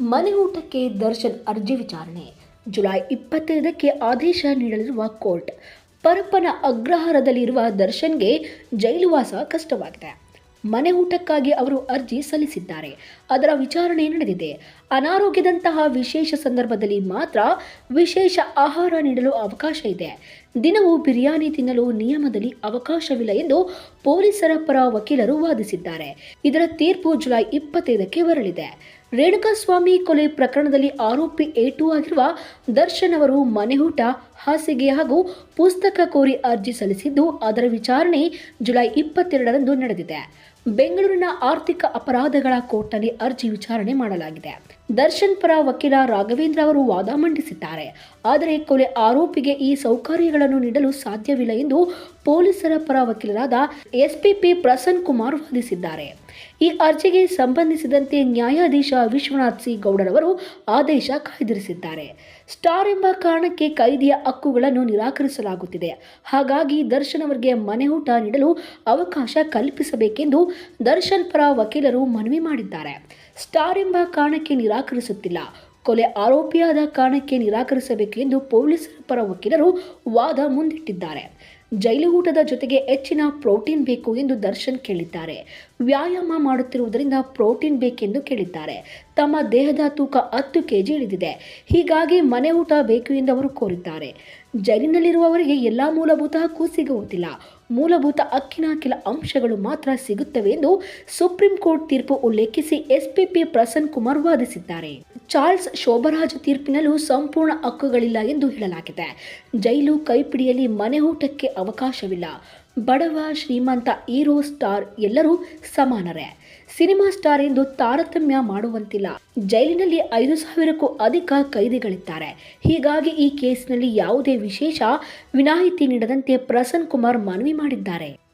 ಮನೆ ಊಟಕ್ಕೆ ದರ್ಶನ್ ಅರ್ಜಿ ವಿಚಾರಣೆ. ಜುಲೈ ಇಪ್ಪತ್ತೈದಕ್ಕೆ ಆದೇಶ ನೀಡಲಿರುವ ಕೋರ್ಟ್. ಪರಪ್ಪನ ಅಗ್ರಹಾರದಲ್ಲಿರುವ ದರ್ಶನ್ಗೆ ಜೈಲುವಾಸ ಕಷ್ಟವಾಗಿದೆ. ಮನೆ ಊಟಕ್ಕಾಗಿ ಅವರು ಅರ್ಜಿ ಸಲ್ಲಿಸಿದ್ದಾರೆ. ಅದರ ವಿಚಾರಣೆ ನಡೆದಿದೆ. ಅನಾರೋಗ್ಯದಂತಹ ವಿಶೇಷ ಸಂದರ್ಭದಲ್ಲಿ ಮಾತ್ರ ವಿಶೇಷ ಆಹಾರ ನೀಡಲು ಅವಕಾಶ ಇದೆ. ದಿನವೂ ಬಿರಿಯಾನಿ ತಿನ್ನಲು ನಿಯಮದಲ್ಲಿ ಅವಕಾಶವಿಲ್ಲ ಎಂದು ಪೊಲೀಸರ ಪರ ವಕೀಲರು ವಾದಿಸಿದ್ದಾರೆ. ಇದರ ತೀರ್ಪು ಜುಲೈ ಇಪ್ಪತ್ತೈದಕ್ಕೆ ಬರಲಿದೆ ರೇಣುಕಾಸ್ವಾಮಿ ಕೊಲೆ ಪ್ರಕರಣದಲ್ಲಿ ಆರೋಪಿ ಏಟು ಆಗಿರುವ ದರ್ಶನ್ ಅವರು ಮನೆಯೂಟ ಹಾಸಿಗೆ ಹಾಗೂ ಪುಸ್ತಕ ಕೋರಿ ಅರ್ಜಿ ಸಲ್ಲಿಸಿದ್ದು ಅದರ ವಿಚಾರಣೆ ಜುಲೈ ಇಪ್ಪತ್ತೆರಡರಂದು ನಡೆದಿದೆ. ಬೆಂಗಳೂರಿನ ಆರ್ಥಿಕ ಅಪರಾಧಗಳ ಕೋರ್ಟ್ನಲ್ಲಿ ಅರ್ಜಿ ವಿಚಾರಣೆ ಮಾಡಲಾಗಿದೆ. ದರ್ಶನ್ ಪರ ವಕೀಲ ರಾಘವೇಂದ್ರ ಅವರು ವಾದ ಮಂಡಿಸಿದ್ದಾರೆ. ಆದರೆ ಕೊಲೆ ಆರೋಪಿಗೆ ಈ ಸೌಕರ್ಯಗಳನ್ನು ನೀಡಲು ಸಾಧ್ಯವಿಲ್ಲ ಎಂದು ಪೊಲೀಸರ ಪರ ವಕೀಲರಾದ ಎಸ್ಪಿಪಿ ಪ್ರಸನ್ ಕುಮಾರ್ ವಾದಿಸಿದ್ದಾರೆ. ಈ ಅರ್ಜಿಗೆ ಸಂಬಂಧಿಸಿದಂತೆ ನ್ಯಾಯಾಧೀಶ ವಿಶ್ವನಾಥ್ ಸಿ ಗೌಡರವರು ಆದೇಶ ಕಾಯ್ದಿರಿಸಿದ್ದಾರೆ. ಸ್ಟಾರ್ ಎಂಬ ಕಾರಣಕ್ಕೆ ಕೈದಿಯ ಹಕ್ಕುಗಳನ್ನು ನಿರಾಕರಿಸಲಾಗುತ್ತಿದೆ. ಹಾಗಾಗಿ ದರ್ಶನ್ ಅವರಿಗೆ ಮನೆ ಊಟ ನೀಡಲು ಅವಕಾಶ ಕಲ್ಪಿಸಬೇಕೆಂದು ದರ್ಶನ್ ಪರ ವಕೀಲರು ಮನವಿ ಮಾಡಿದ್ದಾರೆ. ಸ್ಟಾರ್ ಎಂಬ ಕಾರಣಕ್ಕೆ ನಿರಾಕರಿಸುತ್ತಿಲ್ಲ. ಕೊಲೆ ಆರೋಪಿಯಾದ ಕಾರಣಕ್ಕೆ ನಿರಾಕರಿಸಬೇಕು ಎಂದು ಪೊಲೀಸರ ಪರ ವಕೀಲರು ವಾದ ಮುಂದಿಟ್ಟಿದ್ದಾರೆ. ಜೈಲು ಊಟದ ಜೊತೆಗೆ ಹೆಚ್ಚಿನ ಪ್ರೋಟೀನ್ ಬೇಕು ಎಂದು ದರ್ಶನ್ ಕೇಳಿದ್ದಾರೆ. ವ್ಯಾಯಾಮ ಮಾಡುತ್ತಿರುವುದರಿಂದ ಪ್ರೋಟೀನ್ ಬೇಕೆಂದು ಕೇಳಿದ್ದಾರೆ. ತಮ್ಮ ದೇಹದ ತೂಕ ಹತ್ತು ಕೆಜಿ ಇಳಿದಿದೆ. ಹೀಗಾಗಿ ಮನೆ ಊಟ ಬೇಕು ಎಂದು ಅವರು ಕೋರಿದ್ದಾರೆ. ಜೈಲಿನಲ್ಲಿರುವವರಿಗೆ ಎಲ್ಲ ಮೂಲಭೂತ ಹಕ್ಕು ಸಿಗುವುದಿಲ್ಲ ಮೂಲಭೂತ ಹಕ್ಕಿನ ಕೆಲ ಅಂಶಗಳು ಮಾತ್ರ ಸಿಗುತ್ತವೆ ಎಂದು ಸುಪ್ರೀಂ ಕೋರ್ಟ್ ತೀರ್ಪು ಉಲ್ಲೇಖಿಸಿ ಎಸ್ಪಿಪಿ ಪ್ರಸನ್ ಕುಮಾರ್ ವಾದಿಸಿದ್ದಾರೆ. ಚಾರ್ಲ್ಸ್ ಶೋಭರಾಜ್ ತೀರ್ಪಿನಲ್ಲೂ ಸಂಪೂರ್ಣ ಹಕ್ಕುಗಳಿಲ್ಲ ಎಂದು ಹೇಳಲಾಗಿದೆ. ಜೈಲು ಕೈಪಿಡಿಯಲ್ಲಿ ಮನೆ ಊಟಕ್ಕೆ ಅವಕಾಶವಿಲ್ಲ. ಬಡವ, ಶ್ರೀಮಂತ, ಹೀರೋ, ಸ್ಟಾರ್ ಎಲ್ಲರೂ ಸಮಾನರೇ. ಸಿನಿಮಾ ಸ್ಟಾರ್ ಎಂದು ತಾರತಮ್ಯ ಮಾಡುವಂತಿಲ್ಲ. ಜೈಲಿನಲ್ಲಿ ಐದು ಸಾವಿರಕ್ಕೂ ಅಧಿಕ ಕೈದಿಗಳಿದ್ದಾರೆ. ಹೀಗಾಗಿ ಈ ಕೇಸಿನಲ್ಲಿ ಯಾವುದೇ ವಿಶೇಷ ವಿನಾಯಿತಿ ನೀಡದಂತೆ ಪ್ರಸನ್ ಕುಮಾರ್ ಮನವಿ ಮಾಡಿದ್ದಾರೆ.